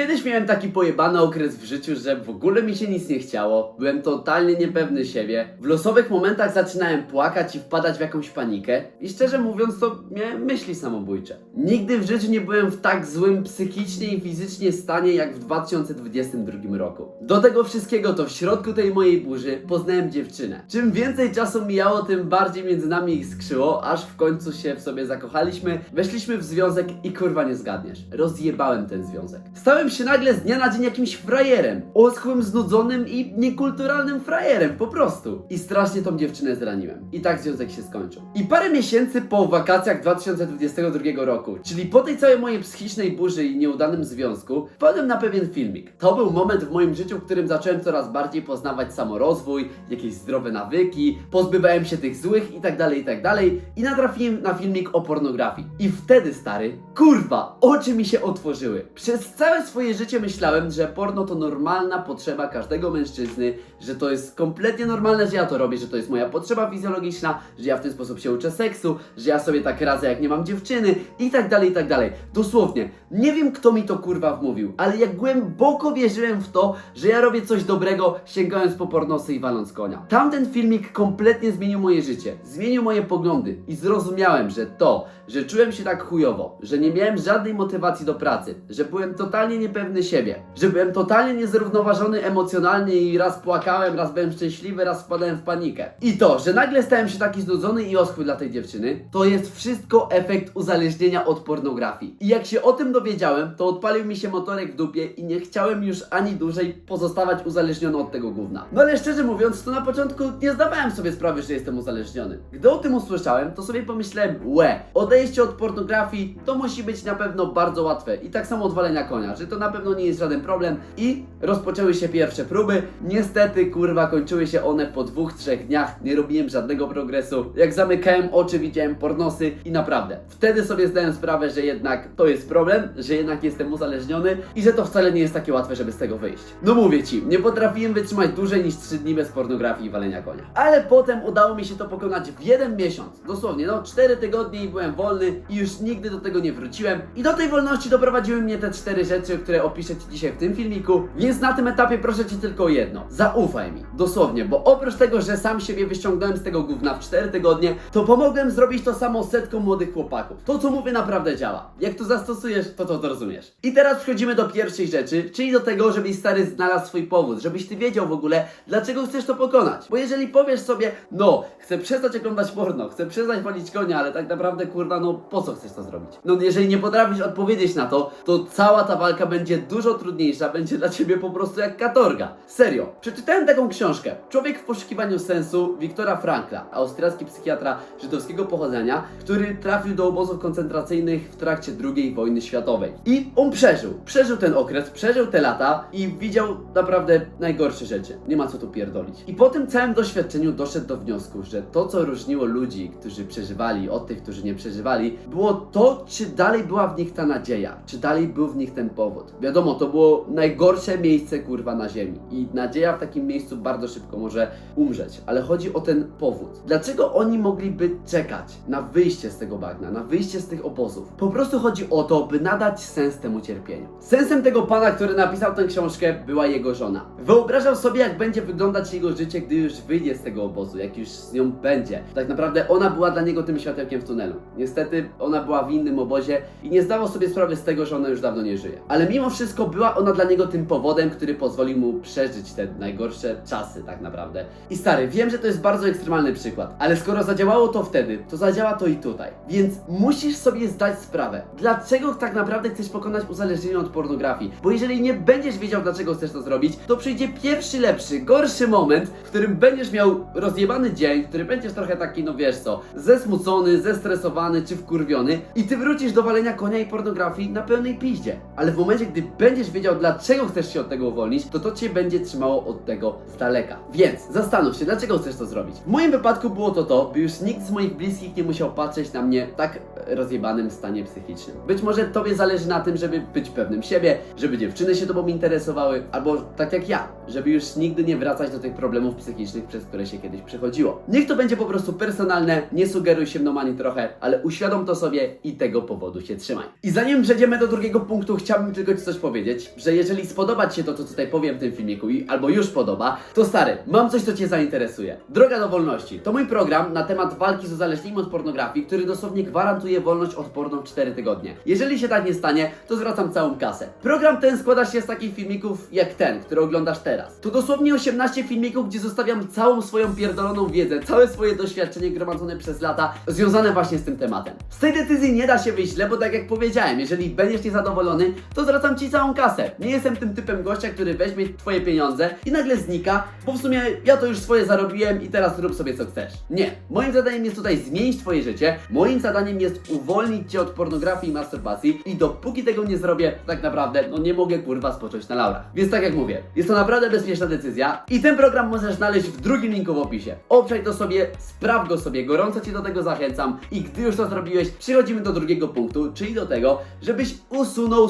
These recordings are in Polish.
Kiedyś miałem taki pojebany okres w życiu, że w ogóle mi się nic nie chciało. Byłem totalnie niepewny siebie. W losowych momentach zaczynałem płakać i wpadać w jakąś panikę. I szczerze mówiąc, to miałem myśli samobójcze. Nigdy w życiu nie byłem w tak złym psychicznie i fizycznie stanie jak w 2022 roku. Do tego wszystkiego to w środku tej mojej burzy poznałem dziewczynę. Czym więcej czasu mijało, tym bardziej między nami ich skrzyło, aż w końcu się w sobie zakochaliśmy, weszliśmy w związek i kurwa nie zgadniesz. Rozjebałem ten związek. Stałem się nagle z dnia na dzień jakimś frajerem. Oschłym, znudzonym i niekulturalnym frajerem, po prostu. I strasznie tą dziewczynę zraniłem. I tak związek się skończył. I parę miesięcy po wakacjach 2022 roku, czyli po tej całej mojej psychicznej burzy i nieudanym związku, wpadłem na pewien filmik. To był moment w moim życiu, w którym zacząłem coraz bardziej poznawać samorozwój, jakieś zdrowe nawyki, pozbywałem się tych złych i tak dalej, i tak dalej. I natrafiłem na filmik o pornografii. I wtedy, stary, kurwa, oczy mi się otworzyły. Przez całe swoje życie myślałem, że porno to normalna potrzeba każdego mężczyzny, że to jest kompletnie normalne, że ja to robię, że to jest moja potrzeba fizjologiczna, że ja w ten sposób się uczę seksu, że ja sobie tak radzę, jak nie mam dziewczyny i tak dalej, i tak dalej. Dosłownie, nie wiem kto mi to kurwa wmówił, ale ja głęboko wierzyłem w to, że ja robię coś dobrego, sięgając po pornosy i waląc konia. Tamten filmik kompletnie zmienił moje życie, zmienił moje poglądy i zrozumiałem, że to, że czułem się tak chujowo, że nie miałem żadnej motywacji do pracy, że byłem totalnie niepewny siebie, że byłem totalnie niezrównoważony emocjonalnie i raz płakałem, raz byłem szczęśliwy, raz wpadałem w panikę. I to, że nagle stałem się taki znudzony i oschły dla tej dziewczyny, to jest wszystko efekt uzależnienia od pornografii. I jak się o tym dowiedziałem, to odpalił mi się motorek w dupie i nie chciałem już ani dłużej pozostawać uzależniony od tego gówna. No ale szczerze mówiąc, to na początku nie zdawałem sobie sprawy, że jestem uzależniony. Gdy o tym usłyszałem, to sobie pomyślałem, łe, odejście od pornografii to musi być na pewno bardzo łatwe. I tak samo odwalenia konia, że to na pewno nie jest żaden problem. I rozpoczęły się pierwsze próby. Niestety, kurwa, kończyły się one po dwóch, trzech dniach. Nie robiłem żadnego progresu. Jak zamykałem oczy, widziałem pornosy i naprawdę. Wtedy sobie zdałem sprawę, że jednak to jest problem, że jednak jestem uzależniony i że to wcale nie jest takie łatwe, żeby z tego wyjść. No mówię ci, nie potrafiłem wytrzymać dłużej niż 3 dni bez pornografii i walenia konia. Ale potem udało mi się to pokonać w jeden miesiąc. Dosłownie, no 4 tygodnie i byłem wolny i już nigdy do tego nie wróciłem. I do tej wolności doprowadziły mnie te cztery rzeczy, które opiszę Ci dzisiaj w tym filmiku. Więc na tym etapie proszę Cię tylko jedno. Zaufaj mi. Dosłownie, bo oprócz tego, że sam siebie wyciągnąłem z tego gówna w 4 tygodnie, to pomogłem zrobić to samo setkom młodych chłopaków. To, co mówię, naprawdę działa. Jak to zastosujesz, to to zrozumiesz. I teraz przechodzimy do pierwszej rzeczy, czyli do tego, żebyś stary znalazł swój powód, żebyś ty wiedział w ogóle, dlaczego chcesz to pokonać. Bo jeżeli powiesz sobie, no, chcę przestać oglądać porno, chcę przestać walić konia, ale tak naprawdę, kurwa, no, po co chcesz to zrobić? No, jeżeli nie potrafisz odpowiedzieć na to, to cała ta walka będzie dużo trudniejsza, będzie dla ciebie po prostu jak katorga. Serio. Przeczytałem taką książkę. Człowiek w poszukiwaniu sensu Wiktora Frankla, austriacki psychiatra żydowskiego pochodzenia, który trafił do obozów koncentracyjnych w trakcie II wojny światowej. I on przeżył. Przeżył ten okres, przeżył te lata i widział naprawdę najgorsze rzeczy. Nie ma co tu pierdolić. I po tym całym doświadczeniu doszedł do wniosku, że to, co różniło ludzi, którzy przeżywali od tych, którzy nie przeżywali, było to, czy dalej była w nich ta nadzieja, czy dalej był w nich ten powód. Wiadomo, to było najgorsze miejsce, kurwa, na ziemi. I nadzieja w takim miejscu bardzo szybko może umrzeć. Ale chodzi o ten powód. Dlaczego oni mogliby czekać na wyjście z tego bagna, na wyjście z tych obozów? Po prostu chodzi o to, by nadać sens temu cierpieniu. Sensem tego pana, który napisał tę książkę, była jego żona. Wyobrażał sobie, jak będzie wyglądać jego życie, gdy już wyjdzie z tego obozu, jak już z nią będzie. Tak naprawdę ona była dla niego tym światełkiem w tunelu. Niestety ona była w innym obozie i nie zdawał sobie sprawy z tego, że ona już dawno nie żyje. Ale mimo wszystko była ona dla niego tym powodem, który pozwolił mu przeżyć te najgorsze czasy, tak naprawdę. I stary, wiem, że to jest bardzo ekstremalny przykład, ale skoro zadziałało to wtedy, to zadziała to i tutaj. Więc musisz sobie zdać sprawę, dlaczego tak naprawdę chcesz pokonać uzależnienie od pornografii. Bo jeżeli nie będziesz wiedział, dlaczego chcesz to zrobić, to przyjdzie pierwszy lepszy, gorszy moment, w którym będziesz miał rozjebany dzień, w którym będziesz trochę taki, no wiesz co, zesmucony, zestresowany czy wkurwiony i ty wrócisz do walenia konia i pornografii na pełnej piździe. Ale w momencie, gdy będziesz wiedział, dlaczego chcesz się od tego uwolnić, to to cię będzie trzymało od tego z daleka. Więc zastanów się, dlaczego chcesz to zrobić. W moim wypadku było to to, by już nikt z moich bliskich nie musiał patrzeć na mnie w tak rozjebanym stanie psychicznym. Być może tobie zależy na tym, żeby być pewnym siebie, żeby dziewczyny się tobą interesowały, albo tak jak ja, żeby już nigdy nie wracać do tych problemów psychicznych, przez które się kiedyś przechodziło. Niech to będzie po prostu personalne, nie sugeruj się mną ani trochę, ale uświadom to sobie i tego powodu się trzymaj. I zanim przejdziemy do drugiego punktu, chciałbym tylko tylko Ci coś powiedzieć, że jeżeli spodoba Ci się to, co tutaj powiem w tym filmiku, i, albo już podoba, to stary, mam coś, co Cię zainteresuje. Droga do wolności to mój program na temat walki z uzależnieniem od pornografii, który dosłownie gwarantuje wolność odporną 4 tygodnie. Jeżeli się tak nie stanie, to zwracam całą kasę. Program ten składa się z takich filmików jak ten, który oglądasz teraz. To dosłownie 18 filmików, gdzie zostawiam całą swoją pierdoloną wiedzę, całe swoje doświadczenie gromadzone przez lata, związane właśnie z tym tematem. Z tej decyzji nie da się wyjść źle, bo tak jak powiedziałem, jeżeli będziesz niezadowolony, to zwracam ci całą kasę. Nie jestem tym typem gościa, który weźmie twoje pieniądze i nagle znika, bo w sumie ja to już swoje zarobiłem i teraz rób sobie co chcesz. Nie. Moim zadaniem jest tutaj zmienić twoje życie. Moim zadaniem jest uwolnić cię od pornografii i masturbacji i dopóki tego nie zrobię, tak naprawdę, no nie mogę kurwa spocząć na laurach. Więc tak jak mówię, jest to naprawdę bezpieczna decyzja i ten program możesz znaleźć w drugim linku w opisie. Obczaj to sobie, sprawdź go sobie, gorąco cię do tego zachęcam i gdy już to zrobiłeś, przechodzimy do drugiego punktu, czyli do tego, żebyś usunął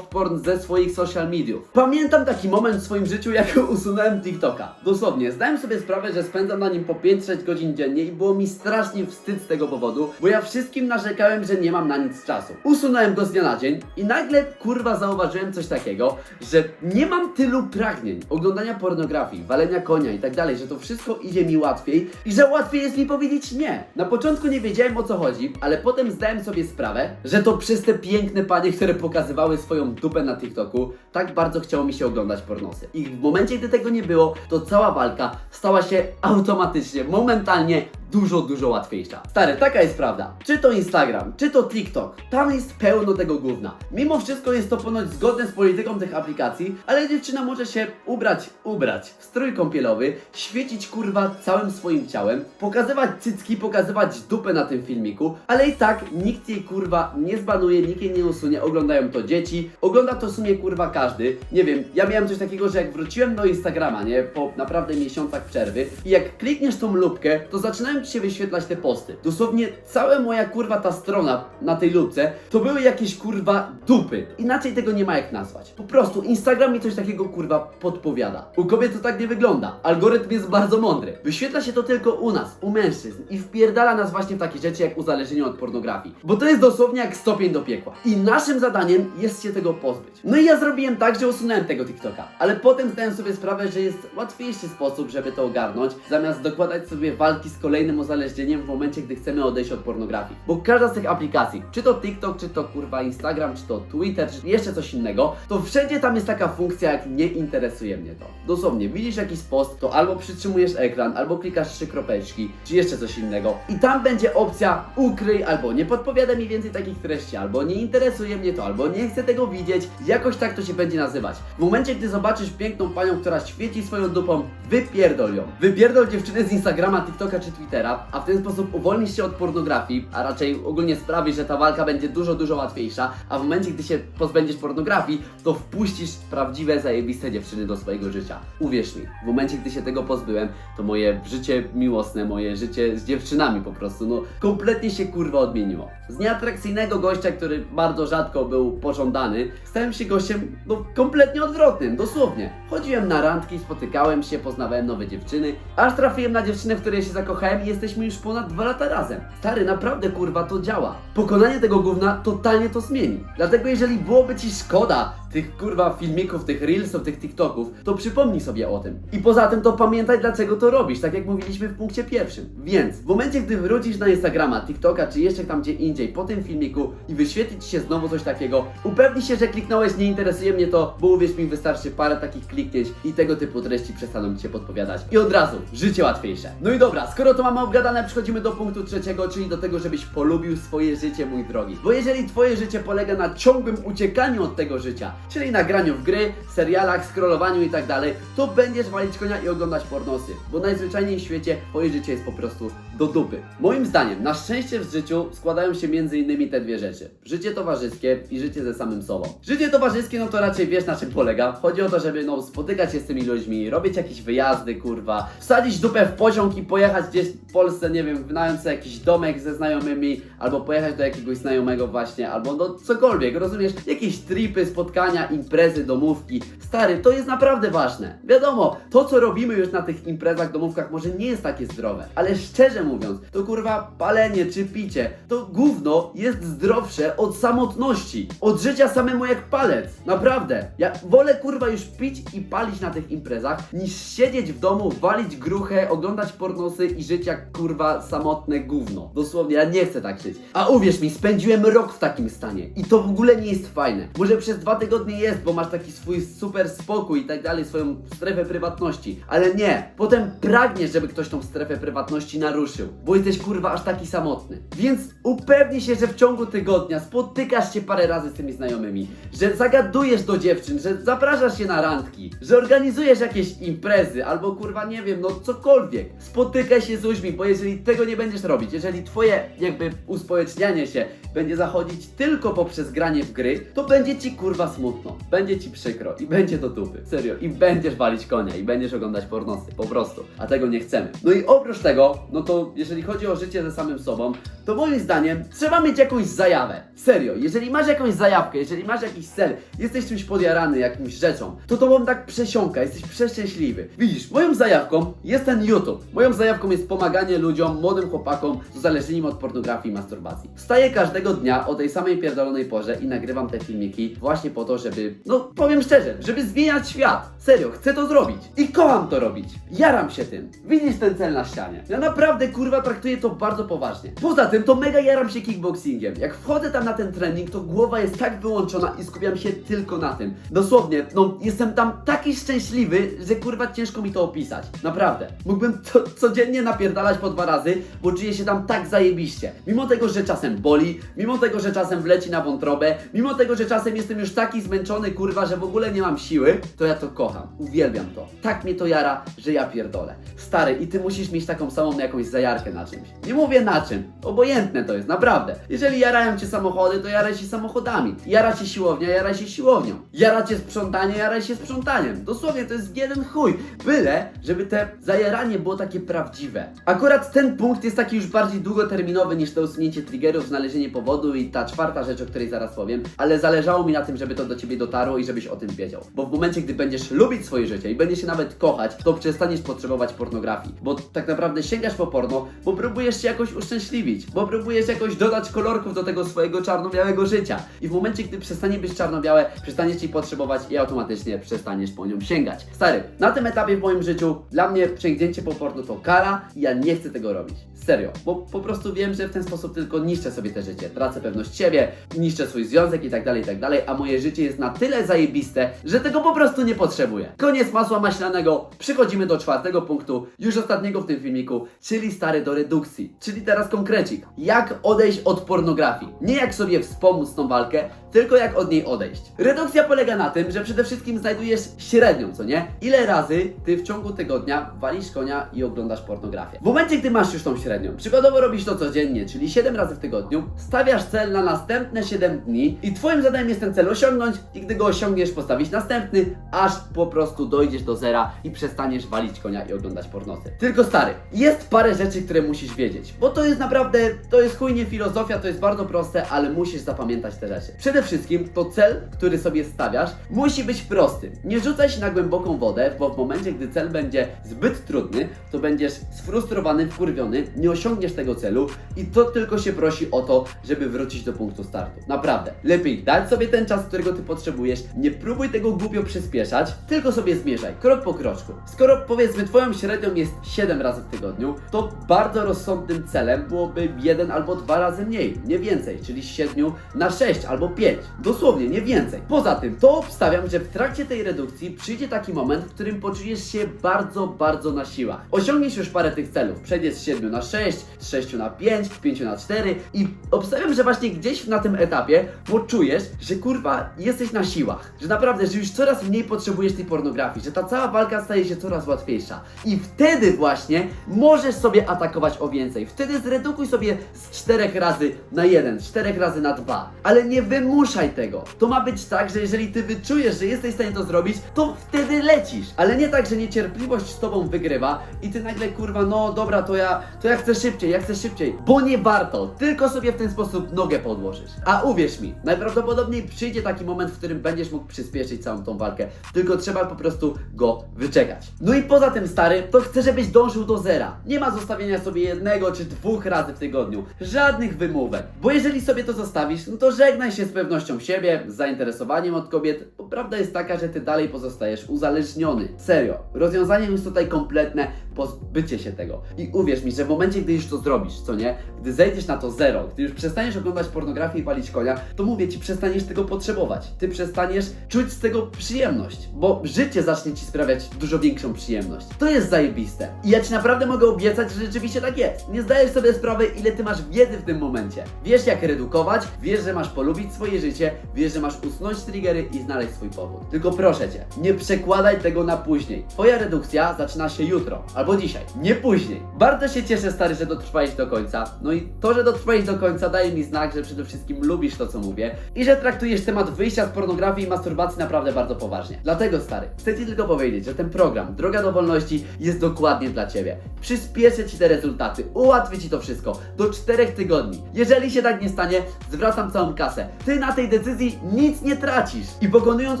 softporn ze swoich social mediów. Pamiętam taki moment w swoim życiu, jak usunąłem TikToka. Dosłownie, zdałem sobie sprawę, że spędzam na nim po 5-6 godzin dziennie i było mi strasznie wstyd z tego powodu, bo ja wszystkim narzekałem, że nie mam na nic czasu. Usunąłem go z dnia na dzień i nagle kurwa zauważyłem coś takiego, że nie mam tylu pragnień oglądania pornografii, walenia konia i tak dalej, że to wszystko idzie mi łatwiej i że łatwiej jest mi powiedzieć nie. Na początku nie wiedziałem o co chodzi, ale potem zdałem sobie sprawę, że to przez te piękne panie, które pokazywały swoją dupę na TikToku, tak bardzo chciało mi się oglądać pornosy. I w momencie, gdy tego nie było, to cała walka stała się automatycznie, momentalnie dużo, dużo łatwiejsza. Stary, taka jest prawda. Czy to Instagram, czy to TikTok, tam jest pełno tego gówna. Mimo wszystko jest to ponoć zgodne z polityką tych aplikacji, ale dziewczyna może się ubrać, ubrać w strój kąpielowy, świecić kurwa całym swoim ciałem, pokazywać cycki, pokazywać dupę na tym filmiku, ale i tak nikt jej kurwa nie zbanuje, nikt jej nie usunie, oglądają to dzieci, ogląda to w sumie kurwa każdy. Nie wiem, ja miałem coś takiego, że jak wróciłem do Instagrama, nie, po naprawdę miesiącach przerwy i jak klikniesz tą lubkę, to zaczynają ci się wyświetlać te posty. Dosłownie cała moja kurwa ta strona na tej lubce, to były jakieś kurwa dupy. Inaczej tego nie ma jak nazwać. Po prostu Instagram mi coś takiego kurwa podpowiada. U kobiet to tak nie wygląda. Algorytm jest bardzo mądry. Wyświetla się to tylko u nas, u mężczyzn i wpierdala nas właśnie w takie rzeczy jak uzależnienie od pornografii. Bo to jest dosłownie jak stopień do piekła. I naszym zadaniem jest się tego pozbyć. No i ja zrobiłem tak, że usunąłem tego TikToka. Ale potem zdałem sobie sprawę, że jest łatwiejszy sposób, żeby to ogarnąć, zamiast dokładać sobie walki z kolejnym uzależnieniem w momencie, gdy chcemy odejść od pornografii. Bo każda z tych aplikacji, czy to TikTok, czy to kurwa Instagram, czy to Twitter, czy jeszcze coś innego, to wszędzie tam jest taka funkcja jak nie interesuje mnie to. Dosłownie, widzisz jakiś post, to albo przytrzymujesz ekran, albo klikasz trzy kropeczki, czy jeszcze coś innego i tam będzie opcja ukryj, albo nie podpowiada mi więcej takich treści, albo nie interesuje mnie to, albo nie chcę tego widzieć, jakoś tak to się będzie nazywać. W momencie, gdy zobaczysz piękną panią, która świeci swoją dupą, wypierdol ją. Wypierdol dziewczynę z Instagrama, TikToka czy Twittera, a w ten sposób uwolnisz się od pornografii, a raczej ogólnie sprawi, że ta walka będzie dużo, dużo łatwiejsza, a w momencie, gdy się pozbędziesz pornografii, to wpuścisz prawdziwe, zajebiste dziewczyny do swojego życia. Uwierz mi, w momencie, gdy się tego pozbyłem, to moje życie miłosne, moje życie z dziewczynami po prostu, no kompletnie się kurwa odmieniło. Z nieatrakcyjnego gościa, który bardzo rzadko był pożądany, stałem się gościem, no kompletnie odwrotnym, dosłownie. Chodziłem na randki, spotykałem się, poznawałem nowe dziewczyny, aż trafiłem na dziewczynę, w której się zakochałem i jesteśmy już ponad dwa lata razem. Stary, naprawdę kurwa to działa. Pokonanie tego gówna totalnie to zmieni. Dlatego jeżeli byłoby ci szkoda tych kurwa filmików, tych reelsów, tych TikToków, to przypomnij sobie o tym. I poza tym to pamiętaj dlaczego to robisz, tak jak mówiliśmy w punkcie pierwszym. Więc w momencie, gdy wrócisz na Instagrama, TikToka czy jeszcze tam gdzie indziej po tym filmiku i wyświetli ci się znowu coś takiego, upewnij się, że kliknąłeś, nie interesuje mnie to, bo uwierz mi, wystarczy parę takich kliknięć i tego typu treści przestaną ci się podpowiadać. I od razu, życie łatwiejsze. No i dobra, skoro to mamy obgadane, przechodzimy do punktu trzeciego, czyli do tego, żebyś polubił swoje życie, mój drogi. Bo jeżeli twoje życie polega na ciągłym uciekaniu od tego życia, czyli na graniu w gry, serialach, scrollowaniu i tak dalej, to będziesz walić konia i oglądać pornosy. Bo najzwyczajniej w świecie twoje życie jest po prostu do dupy. Moim zdaniem, na szczęście w życiu składają się między innymi te dwie rzeczy. Życie towarzyskie i życie ze samym sobą. Życie towarzyskie, no to raczej wiesz na czym polega. Chodzi o to, żeby no spotykać się z tymi ludźmi, robić jakieś wyjazdy, kurwa, wsadzić dupę w pociąg i pojechać gdzieś w Polsce, nie wiem, wynająć sobie jakiś domek ze znajomymi, albo pojechać do jakiegoś znajomego właśnie, albo no cokolwiek, rozumiesz? Jakieś tripy, spotkania, spotkania, imprezy, domówki. Stary, to jest naprawdę ważne. Wiadomo, to co robimy już na tych imprezach, domówkach może nie jest takie zdrowe, ale szczerze mówiąc, to kurwa palenie czy picie, to gówno jest zdrowsze od samotności, od życia samemu jak palec. Naprawdę. Ja wolę kurwa już pić i palić na tych imprezach, niż siedzieć w domu, walić gruchę, oglądać pornosy i żyć jak kurwa samotne gówno. Dosłownie, ja nie chcę tak żyć. A uwierz mi, spędziłem rok w takim stanie i to w ogóle nie jest fajne. Może przez dwa tygodnie jest, bo masz taki swój super spokój i tak dalej, swoją strefę prywatności, ale nie. Potem pragniesz, żeby ktoś tą strefę prywatności naruszył, bo jesteś kurwa aż taki samotny. Więc upewnij się, że w ciągu tygodnia spotykasz się parę razy z tymi znajomymi, że zagadujesz do dziewczyn, że zapraszasz się na randki, że organizujesz jakieś imprezy albo kurwa nie wiem, no cokolwiek. Spotykaj się z ludźmi, bo jeżeli tego nie będziesz robić, jeżeli twoje jakby uspołecznianie się będzie zachodzić tylko poprzez granie w gry, to będzie ci kurwa smutno, będzie ci przykro i będzie do dupy. Serio, i będziesz walić konia i będziesz oglądać pornosy, po prostu. A tego nie chcemy. No i oprócz tego, no to jeżeli chodzi o życie ze samym sobą, to moim zdaniem trzeba mieć jakąś zajawę. Serio, jeżeli masz jakąś zajawkę, jeżeli masz jakiś cel, jesteś czymś podjarany, jakimś rzeczą, to to wam tak przesiąka, jesteś przeszczęśliwy. Widzisz, moją zajawką jest ten YouTube. Moją zajawką jest pomaganie ludziom, młodym chłopakom z uzależnieniem od pornografii i masturbacji. Wstaję każdego dnia o tej samej pierdolonej porze i nagrywam te filmiki właśnie po to, żeby, no powiem szczerze, żeby zmieniać świat. Serio, chcę to zrobić. I kocham to robić. Jaram się tym. Widzisz ten cel na ścianie. Ja naprawdę kurwa traktuję to bardzo poważnie. Poza tym to mega jaram się kickboxingiem. Jak wchodzę tam na ten trening, to głowa jest tak wyłączona i skupiam się tylko na tym. Dosłownie, no jestem tam taki szczęśliwy, że kurwa ciężko mi to opisać. Naprawdę. Mógłbym to, codziennie napierdalać po dwa razy, bo czuję się tam tak zajebiście. Mimo tego, że czasem boli, mimo tego, że czasem wleci na wątrobę, mimo tego, że czasem jestem już taki zmęczony, kurwa, że w ogóle nie mam siły, to ja to kocham. Uwielbiam to. Tak mnie to jara, że ja pierdolę. Stary, i ty musisz mieć taką samą jakąś zajarkę na czymś. Nie mówię na czym. Obojętne to jest, naprawdę. Jeżeli jarają cię samochody, to jaraj się samochodami. Jara cię siłownia, jaraj się siłownią. Jara cię sprzątanie, jaraj się sprzątaniem. Dosłownie, to jest jeden chuj. Byle, żeby te zajaranie było takie prawdziwe. Akurat ten punkt jest taki już bardziej długoterminowy niż to usunięcie triggerów, znalezienie powodu i ta czwarta rzecz, o której zaraz powiem, ale zależało mi na tym, żeby to do ciebie dotarło i żebyś o tym wiedział. Bo w momencie, gdy będziesz lubić swoje życie i będziesz się nawet kochać, to przestaniesz potrzebować pornografii. Bo tak naprawdę sięgasz po porno, bo próbujesz się jakoś uszczęśliwić, bo próbujesz jakoś dodać kolorków do tego swojego czarno-białego życia. I w momencie, gdy przestanie być czarno-białe, przestaniesz ci potrzebować i automatycznie przestaniesz po nią sięgać. Stary, na tym etapie w moim życiu dla mnie sięgnięcie po porno to kara i ja nie chcę tego robić. Serio, bo po prostu wiem, że w ten sposób tylko niszczę sobie te życie, tracę pewność siebie, niszczę swój związek i tak dalej, i tak dalej, a moje życie jest na tyle zajebiste, że tego po prostu nie potrzebuję. Koniec masła maślanego, przechodzimy do czwartego punktu, już ostatniego w tym filmiku, czyli stary do redukcji, czyli teraz konkrecik. Jak odejść od pornografii? Nie jak sobie wspomóc tą walkę, tylko jak od niej odejść. Redukcja polega na tym, że przede wszystkim znajdujesz średnią, co nie? Ile razy ty w ciągu tygodnia walisz konia i oglądasz pornografię. W momencie, gdy masz już tą średnią, przykładowo robisz to codziennie, czyli 7 razy w tygodniu, stawiasz cel na następne 7 dni i twoim zadaniem jest ten cel osiągnąć i gdy go osiągniesz, postawić następny, aż po prostu dojdziesz do zera i przestaniesz walić konia i oglądać pornosy. Tylko stary, jest parę rzeczy, które musisz wiedzieć, bo to jest naprawdę, to jest chujnie filozofia, to jest bardzo proste, ale musisz zapamiętać te rzeczy. Przede wszystkim to cel, który sobie stawiasz, musi być prosty. Nie rzucaj się na głęboką wodę, bo w momencie, gdy cel będzie zbyt trudny, to będziesz sfrustrowany, wkurwiony, nie osiągniesz tego celu i to tylko się prosi o to, żeby wrócić do punktu startu. Naprawdę. Lepiej dać sobie ten czas, którego ty potrzebujesz, nie próbuj tego głupio przyspieszać, tylko sobie zmierzaj, krok po kroczku. Skoro powiedzmy twoją średnią jest 7 razy w tygodniu, to bardzo rozsądnym celem byłoby jeden albo dwa razy mniej, nie więcej, czyli z 7 na 6 albo 5. Dosłownie, nie więcej. Poza tym, to obstawiam, że w trakcie tej redukcji przyjdzie taki moment, w którym poczujesz się bardzo, bardzo na siłach. Osiągniesz już parę tych celów, przejdziesz z 7 na 6, z 6 na 5, z 5 na 4 i obstawiam, że właśnie gdzieś na tym etapie poczujesz, że kurwa jesteś na siłach, że naprawdę, że już coraz mniej potrzebujesz tej pornografii, że ta cała walka staje się coraz łatwiejsza. I wtedy właśnie możesz sobie atakować o więcej. Wtedy zredukuj sobie z 4 razy na 1, z 4 razy na 2. Ale nie wymuszaj tego. To ma być tak, że jeżeli ty wyczujesz, że jesteś w stanie to zrobić, to wtedy lecisz. Ale nie tak, że niecierpliwość z tobą wygrywa i ty nagle kurwa, no dobra, to ja, to ja chcę szybciej, ja chcę szybciej. Bo nie warto, tylko sobie w ten sposób nogę podłożysz. A uwierz mi, najprawdopodobniej przyjdzie taki moment, moment, w którym będziesz mógł przyspieszyć całą tą walkę. Tylko trzeba po prostu go wyczekać. No i poza tym, stary, to chcę, żebyś dążył do zera. Nie ma zostawienia sobie jednego czy dwóch razy w tygodniu. Żadnych wymówek. Bo jeżeli sobie to zostawisz, no to żegnaj się z pewnością siebie, z zainteresowaniem od kobiet, bo prawda jest taka, że ty dalej pozostajesz uzależniony. Serio. Rozwiązaniem jest tutaj kompletne pozbycie się tego. I uwierz mi, że w momencie, gdy już to zrobisz, co nie? Gdy zejdziesz na to zero, gdy już przestaniesz oglądać pornografię i palić konia, to mówię ci, przestaniesz tego potrzebować. Ty przestaniesz czuć z tego przyjemność, bo życie zacznie ci sprawiać dużo większą przyjemność. To jest zajebiste. I ja ci naprawdę mogę obiecać, że rzeczywiście tak jest. Nie zdajesz sobie sprawy, ile ty masz wiedzy w tym momencie. Wiesz, jak redukować, wiesz, że masz polubić swoje życie, wiesz, że masz usunąć triggery i znaleźć swój powód. Tylko proszę cię, nie przekładaj tego na później. Twoja redukcja zaczyna się jutro albo dzisiaj, nie później. Bardzo się cieszę, stary, że dotrwałeś do końca. No i to, że dotrwałeś do końca, daje mi znak, że przede wszystkim lubisz to, co mówię i że traktujesz temat wyjścia pornografii i masturbacji naprawdę bardzo poważnie. Dlatego, stary, chcę Ci tylko powiedzieć, że ten program Droga do Wolności jest dokładnie dla Ciebie. Przyspieszę Ci te rezultaty, ułatwię Ci to wszystko do czterech tygodni. Jeżeli się tak nie stanie, zwracam całą kasę. Ty na tej decyzji nic nie tracisz. I pokonując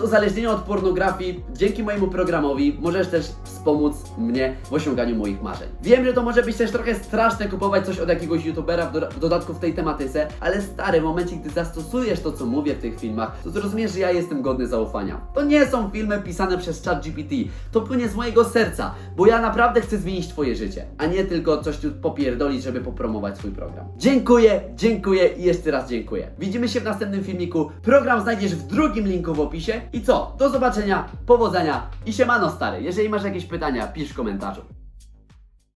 uzależnienie od pornografii, dzięki mojemu programowi możesz też wspomóc mnie w osiąganiu moich marzeń. Wiem, że to może być też trochę straszne kupować coś od jakiegoś youtubera w, do, w dodatku w tej tematyce, ale stary, w momencie gdy zastosujesz to, co mówię w tych filmach, to zrozumiesz, że ja jestem godny zaufania. To nie są filmy pisane przez ChatGPT, to płynie z mojego serca, bo ja naprawdę chcę zmienić Twoje życie, a nie tylko coś tu popierdolić, żeby popromować swój program. Dziękuję, dziękuję i jeszcze raz dziękuję. Widzimy się w następnym filmiku. Program znajdziesz w drugim linku w opisie. I co? Do zobaczenia, powodzenia i siemano stary. Jeżeli masz jakieś pytania, pisz w komentarzu.